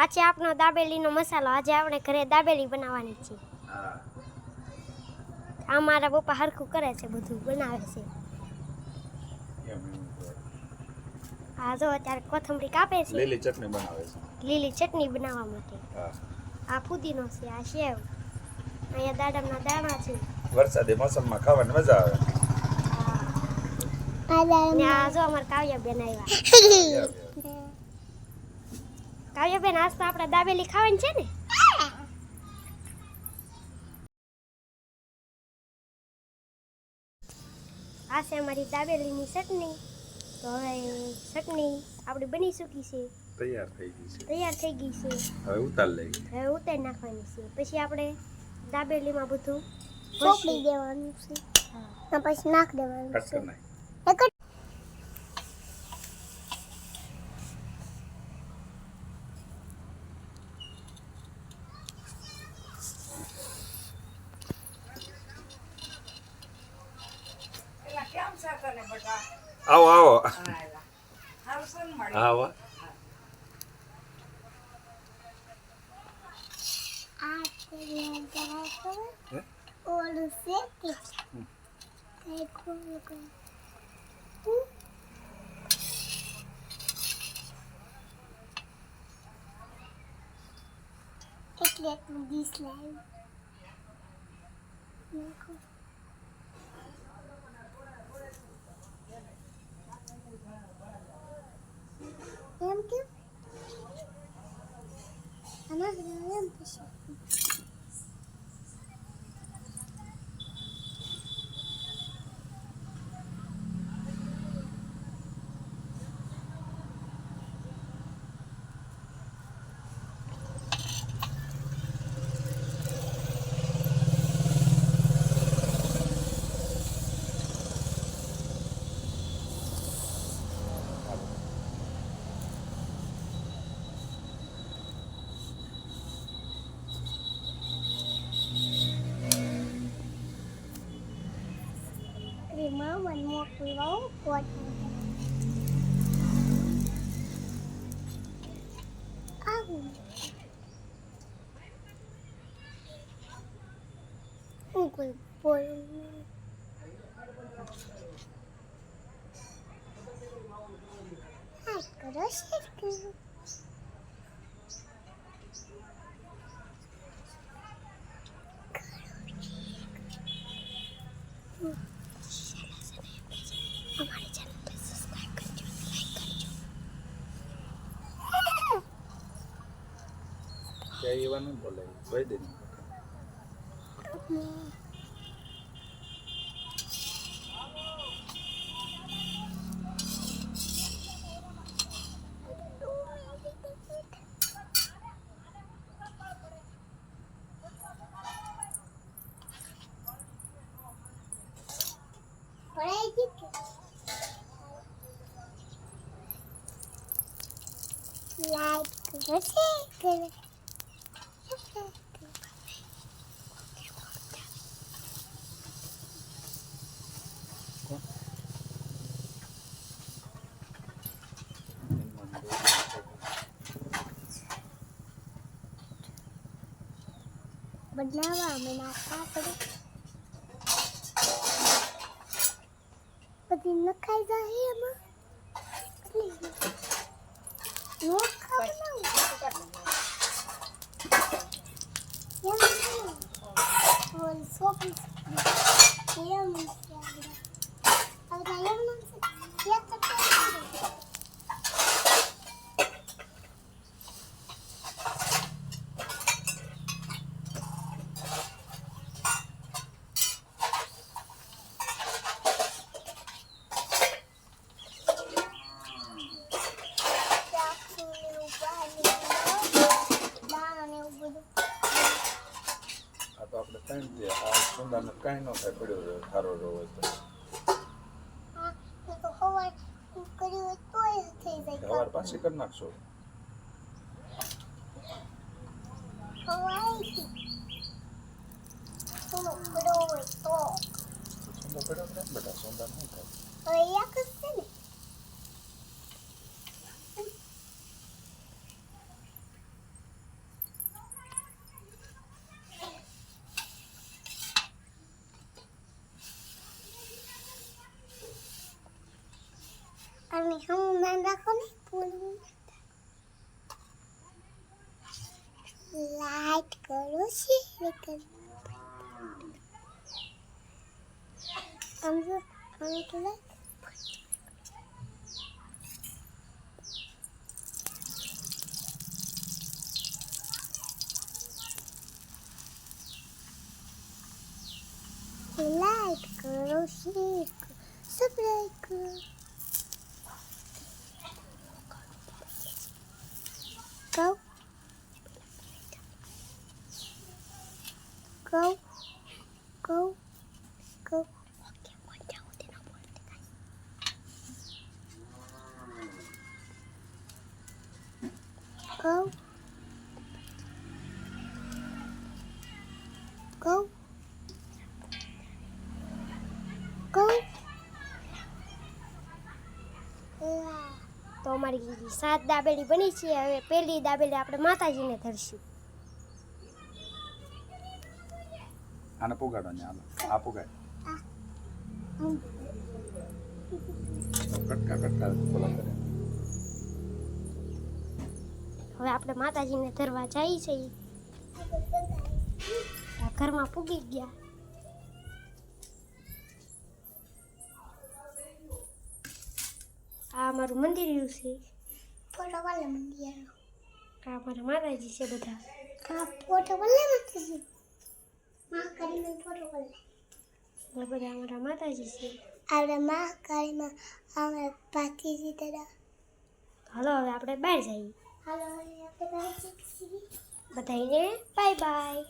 આ છે આપનો દાબેલીનો મસાલો આજે આપણે ઘરે દાબેલી બનાવવાની છે. આ મારા પપ્પા હરખું કરે છે બધું બનાવે છે. આ જો અત્યારે કોથમરી કાપે છે. લીલી ચટણી બનાવે છે. લીલી ચટણી બનાવવા માટે. આ પુદીનો છે આ શેવ અહીંયા દાડમના દાણા છે. વરસાદી મોસમમાં ખાવાની મજા આવે. આ જો અમારે કાવ્યાબેન આવ્યા. કાવ્યાબેન આજ તો આપણે દાબેલી ખાવાની છે ને? આ છે અમારી દાબેલીની ચટણી. તો હવે ચટણી આપણી બની ચૂકી છે. તૈયાર થઈ ગઈ છે. તૈયાર થઈ ગઈ છે. હવે ઉતાર લઈ હવે ઉતારી નાખવાની છે. પછી આપણે દાબેલીમાં બધું ચોપડી દેવાનું છે. હા. પછી નાખ દેવાનું છે. કરી નાખ એક જ આવો આવો આવો આ તેલ જરા હે? ઓલું เหมือนมัวคุยแล้วกลัวจังอ้าวอุ้งกุยปุยはい、ごろしく。ક્યાં એવા નહીં બોલે ભાઈ દે પડાઈ ગઈ લાઈક કરો શેર કરો બનાવવા અમે નાખવા પડે પછી નખાઈ જાય એમાં. એટલે નો ખાવાનું એમ કાંઈ આ સુંદરને કાંઈ ન થાય પડ્યો રહ્યો સારો રહ્યો હોય તો સવાર પાછી કરી નાખશો સુંદર પડ્યો બેટા સુંદર નહીં થાય હવે એક જ છે ને ધ્યાન રાખો ને પૂરું લાઈટ કરો શેર કરો Go. Go. Go. Go. Go. અમારી સાત દાબેલી બની છે હવે પહેલી દાબેલી આપણે માતાજીને ધરશું. આને પુગાડો ને હાલો. આ પુગાડ. કટકા કટકા બોલા કરે. હવે આપણે માતાજીને ધરવા જઈએ છીએ ઘરમાં પૂગી ગયા. આ અમારું મંદિર રહ્યું છે. ફોટો વાલે મંદિર. આ અમારા માતાજી છે બધા. આ ફોટો વાલે મંદિર. માં કરીને ફોટો વાલે. બધા અમારા માતાજી છે. આપણે માં કાળીમાં અમે પાતીજી હલો હાલો હવે આપણે બહાર જઈએ. હાલો હવે આપણે બહાર જઈએ. બધાને બાય બાય